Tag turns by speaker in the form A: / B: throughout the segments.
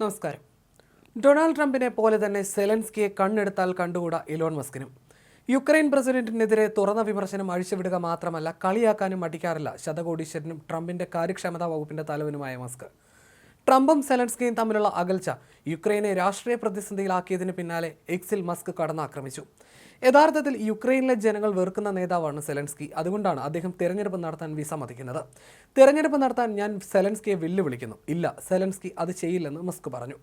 A: നമസ്കാരം. ഡൊണാൾഡ് ട്രംപിനെ പോലെ തന്നെ സെലൻസ്കിയെ കണ്ണെടുത്താൽ കണ്ടുകൂടാ ഇലോൺ മസ്കിനും. യുക്രൈൻ പ്രസിഡന്റിനെതിരെ തുറന്ന വിമർശനം അഴിച്ചുവിടുക മാത്രമല്ല കളിയാക്കാനും മടിക്കാറില്ല ശതകോടീശ്വരനും ട്രംപിന്റെ കാര്യക്ഷമതാ വകുപ്പിന്റെ തലവനുമായ മസ്ക്. ട്രംപും സെലൻസ്കിയും തമ്മിലുള്ള അകൽച്ച യുക്രൈനെ രാഷ്ട്രീയ പ്രതിസന്ധിയിലാക്കിയതിന് പിന്നാലെ എക്സിൽ മസ്ക് കടന്നാക്രമിച്ചു. യഥാർത്ഥത്തിൽ യുക്രൈനിലെ ജനങ്ങൾ വെറുക്കുന്ന നേതാവാണ് സെലൻസ്കി. അതുകൊണ്ടാണ് അദ്ദേഹം തെരഞ്ഞെടുപ്പ് നടത്താൻ വിസമ്മതിക്കുന്നത് തെരഞ്ഞെടുപ്പ് നടത്താൻ ഞാൻ സെലൻസ്കിയെ വെല്ലുവിളിക്കുന്നു. ഇല്ല സെലൻസ്കി അത് ചെയ്യില്ലെന്ന് മസ്ക് പറഞ്ഞു.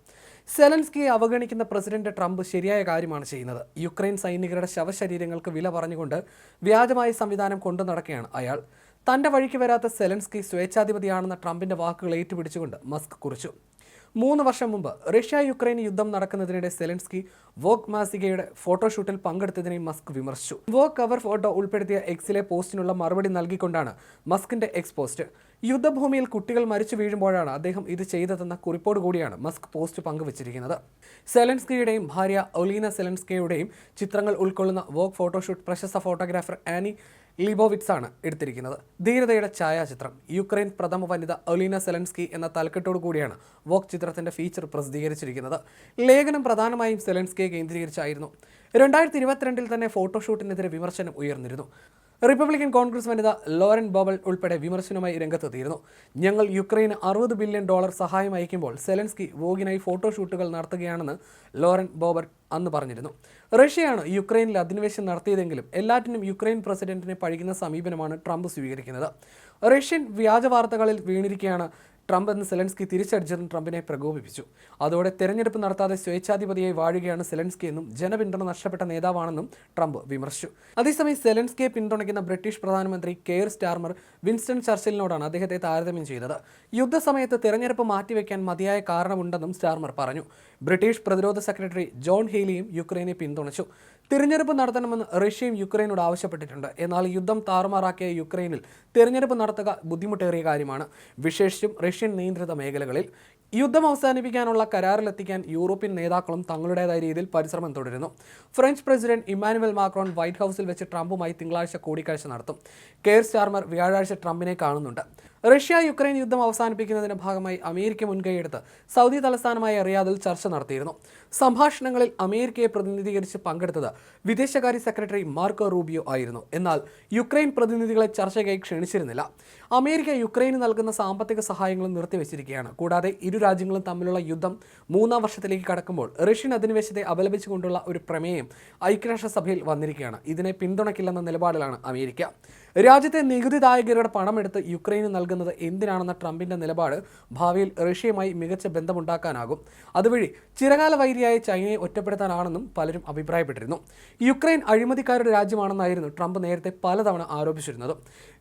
A: സെലൻസ്കിയെ അവഗണിക്കുന്ന പ്രസിഡന്റ് ട്രംപ് ശരിയായ കാര്യമാണ് ചെയ്യുന്നത്. യുക്രൈൻ സൈനികരുടെ ശവശരീരങ്ങൾക്ക് വില പറഞ്ഞുകൊണ്ട് വ്യാജമായ സംവിധാനം കൊണ്ടു നടക്കുകയാണ് അയാൾ. തന്റെ വഴിക്ക് വരാത്ത സെലൻസ്കി സ്വേച്ഛാധിപതിയാണെന്ന ട്രംപിന്റെ വാക്കുകൾ ഏറ്റുപിടിച്ചുകൊണ്ട് മസ്ക് കുറിച്ചു. മൂന്ന് വർഷം മുമ്പ് റഷ്യ യുക്രൈൻ യുദ്ധം നടക്കുന്നതിനിടെ സെലൻസ്കി വോക്ക് മാസികയുടെ ഫോട്ടോഷൂട്ടിൽ പങ്കെടുത്തതിനെ മസ്ക് വിമർശിച്ചു. വോക്ക് കവർ ഫോട്ടോ ഉൾപ്പെടുത്തിയ എക്സിലെ പോസ്റ്റിനുള്ള മറുപടി നൽകിക്കൊണ്ടാണ് മസ്കിന്റെ എക്സ് പോസ്റ്റ്. യുദ്ധഭൂമിയിൽ കുട്ടികൾ മരിച്ചു വീഴുമ്പോഴാണ് അദ്ദേഹം ഇത് ചെയ്തതെന്ന കുറിപ്പോട് കൂടിയാണ് മസ്ക് പോസ്റ്റ് പങ്കുവച്ചിരിക്കുന്നത്. സെലൻസ്കിയുടെയും ഭാര്യ ഒലീന സെലൻസ്കിയുടെയും ചിത്രങ്ങൾ ഉൾക്കൊള്ളുന്ന വോക്ക് ഫോട്ടോഷൂട്ട് പ്രശസ്ത ഫോട്ടോഗ്രാഫർ ആനി ലിബോവിറ്റ്സ് ആണ് എടുത്തിരിക്കുന്നത്. ധീരതയുടെ ഛായാചിത്രം. യുക്രൈൻ പ്രഥമ വനിത ഒലീന സെലൻസ്കി എന്ന തലക്കെട്ടോടു കൂടിയാണ് വോക്ക് ചിത്രത്തിന്റെ ഫീച്ചർ പ്രസിദ്ധീകരിച്ചിരിക്കുന്നത്. ലേഖനം പ്രധാനമായും സെലൻസ്കിയെ കേന്ദ്രീകരിച്ചായിരുന്നു. രണ്ടായിരത്തി ഇരുപത്തിരണ്ടിൽ തന്നെ ഫോട്ടോഷൂട്ടിനെതിരെ വിമർശനം ഉയർന്നിരുന്നു. റിപ്പബ്ലിക്കൻ കോൺഗ്രസ് വനിത ലോറൻ ബോബൽ ഉൾപ്പെടെ വിമർശനവുമായി രംഗത്തെത്തിയിരുന്നു. ഞങ്ങൾ യുക്രൈന് അറുപത് ബില്യൺ ഡോളർ സഹായം അയക്കുമ്പോൾ സെലൻസ്കി വോഗിനായി ഫോട്ടോഷൂട്ടുകൾ നടത്തുകയാണെന്ന് ലോറൻ ബോബർ അന്ന് പറഞ്ഞിരുന്നു. റഷ്യയാണ് യുക്രൈനിൽ അധിനിവേശം നടത്തിയതെങ്കിലും എല്ലാറ്റിനും യുക്രൈൻ പ്രസിഡന്റിനെ പഴിക്കുന്ന സമീപനമാണ് ട്രംപ് സ്വീകരിക്കുന്നത്. റഷ്യൻ വ്യാജ വാർത്തകളിൽ വീണിരിക്കുകയാണ് ട്രംപ് എന്ന് സെലൻസ്കി തിരിച്ചടിച്ചതും ട്രംപിനെ പ്രകോപിപ്പിച്ചു. അതോടെ തെരഞ്ഞെടുപ്പ് നടത്താതെ സ്വേച്ഛാധിപതിയായി വാഴുകയാണ് സെലൻസ്കി എന്നും ജനപിന്തുണ നഷ്ടപ്പെട്ട നേതാവാണെന്നും ട്രംപ് വിമർശിച്ചു. അതേസമയം സെലൻസ്കിയെ പിന്തുണയ്ക്കുന്ന ബ്രിട്ടീഷ് പ്രധാനമന്ത്രി കെയർ സ്റ്റാർമർ വിൻസ്റ്റൺ ചർച്ചിലിനോടാണ് അദ്ദേഹത്തെ താരതമ്യം ചെയ്തത്. യുദ്ധസമയത്ത് തെരഞ്ഞെടുപ്പ് മാറ്റിവെക്കാൻ മതിയായ കാരണമുണ്ടെന്നും സ്റ്റാർമർ പറഞ്ഞു. ബ്രിട്ടീഷ് പ്രതിരോധ സെക്രട്ടറി ജോൺ ഹെയ്ലിയും യുക്രൈനെ പിന്തുണച്ചു. തിരഞ്ഞെടുപ്പ് നടത്തണമെന്ന് റഷ്യയും യുക്രൈനോട് ആവശ്യപ്പെട്ടിട്ടുണ്ട്. എന്നാൽ യുദ്ധം താറുമാറാക്കിയ യുക്രൈനിൽ തിരഞ്ഞെടുപ്പ് നടത്തുക ബുദ്ധിമുട്ടേറിയ കാര്യമാണ്. വിശേഷിച്ചും റഷ്യൻ നിയന്ത്രിത മേഖലകളിൽ യുദ്ധം അവസാനിപ്പിക്കാനുള്ള കരാറിലെത്തിക്കാൻ യൂറോപ്യൻ നേതാക്കളും തങ്ങളുടേതായ രീതിയിൽ പരിശ്രമം തുടരുന്നു. French president Emmanuel Macron White ഹൗസിൽ വെച്ച് ട്രംപുമായി തിങ്കളാഴ്ച കൂടിക്കാഴ്ച നടത്തും. കെയർ സ്റ്റാർമർ വ്യാഴാഴ്ച ട്രംപിനെ കാണുന്നുണ്ട്. റഷ്യ യുക്രൈൻ യുദ്ധം അവസാനിപ്പിക്കുന്നതിന്റെ ഭാഗമായി അമേരിക്ക മുൻകൈയെടുത്ത് സൗദി തലസ്ഥാനമായ റിയാദിൽ ചർച്ച നടത്തിയിരുന്നു. സംഭാഷണങ്ങളിൽ അമേരിക്കയെ പ്രതിനിധീകരിച്ച് പങ്കെടുത്തത് വിദേശകാര്യ സെക്രട്ടറി മാർക്കോ റൂബിയോ ആയിരുന്നു. എന്നാൽ യുക്രൈൻ പ്രതിനിധികളെ ചർച്ചയ്ക്കായി ക്ഷണിച്ചിരുന്നില്ല. അമേരിക്ക യുക്രൈന് നൽകുന്ന സാമ്പത്തിക സഹായങ്ങളും നിർത്തിവെച്ചിരിക്കുകയാണ്. കൂടാതെ ഇരു രാജ്യങ്ങളും തമ്മിലുള്ള യുദ്ധം മൂന്നാം വർഷത്തിലേക്ക് കടക്കുമ്പോൾ റഷ്യൻ അധിനിവേശത്തെ അപലപിച്ചുകൊണ്ടുള്ള ഒരു പ്രമേയം ഐക്യരാഷ്ട്രസഭയിൽ വന്നിരിക്കുകയാണ്. ഇതിനെ പിന്തുണയ്ക്കില്ലെന്ന നിലപാടിലാണ് അമേരിക്ക. രാജ്യത്തെ നികുതിദായകരുടെ പണമെടുത്ത് യുക്രൈന് നൽകുന്നത് എന്തിനാണെന്ന ട്രംപിന്റെ നിലപാട് ഭാവിയിൽ റഷ്യയുമായി മികച്ച ബന്ധമുണ്ടാക്കാനാകും. അതുവഴി ചിരകാല വൈരിയായ ചൈനയെ ഒറ്റപ്പെടുത്താനാണെന്നും പലരും അഭിപ്രായപ്പെട്ടിരുന്നു. യുക്രൈൻ അഴിമതിക്കാരുടെ രാജ്യമാണെന്നായിരുന്നു ട്രംപ് നേരത്തെ പലതവണ ആരോപിച്ചിരുന്നത്.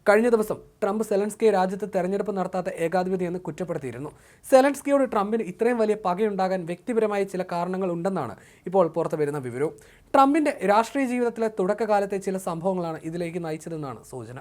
A: കഴിഞ്ഞ ദിവസം ട്രംപ് സെലൻസ്കിയെ രാജ്യത്ത് തെരഞ്ഞെടുപ്പ് നടത്താത്ത ഏകാധിപതി എന്ന് കുറ്റപ്പെടുത്തിയിരുന്നു. സെലൻസ്കിയോട് ട്രംപിന് ഇത്രയും വലിയ പകയുണ്ടാകാൻ വ്യക്തിപരമായ ചില കാരണങ്ങൾ ഉണ്ടെന്നാണ് ഇപ്പോൾ പുറത്തു വരുന്ന വിവരവും. ട്രംപിന്റെ രാഷ്ട്രീയ ജീവിതത്തിലെ തുടക്കകാലത്തെ ചില സംഭവങ്ങളാണ് ഇതിലേക്ക് നയിച്ചതെന്നാണ് സൂചന.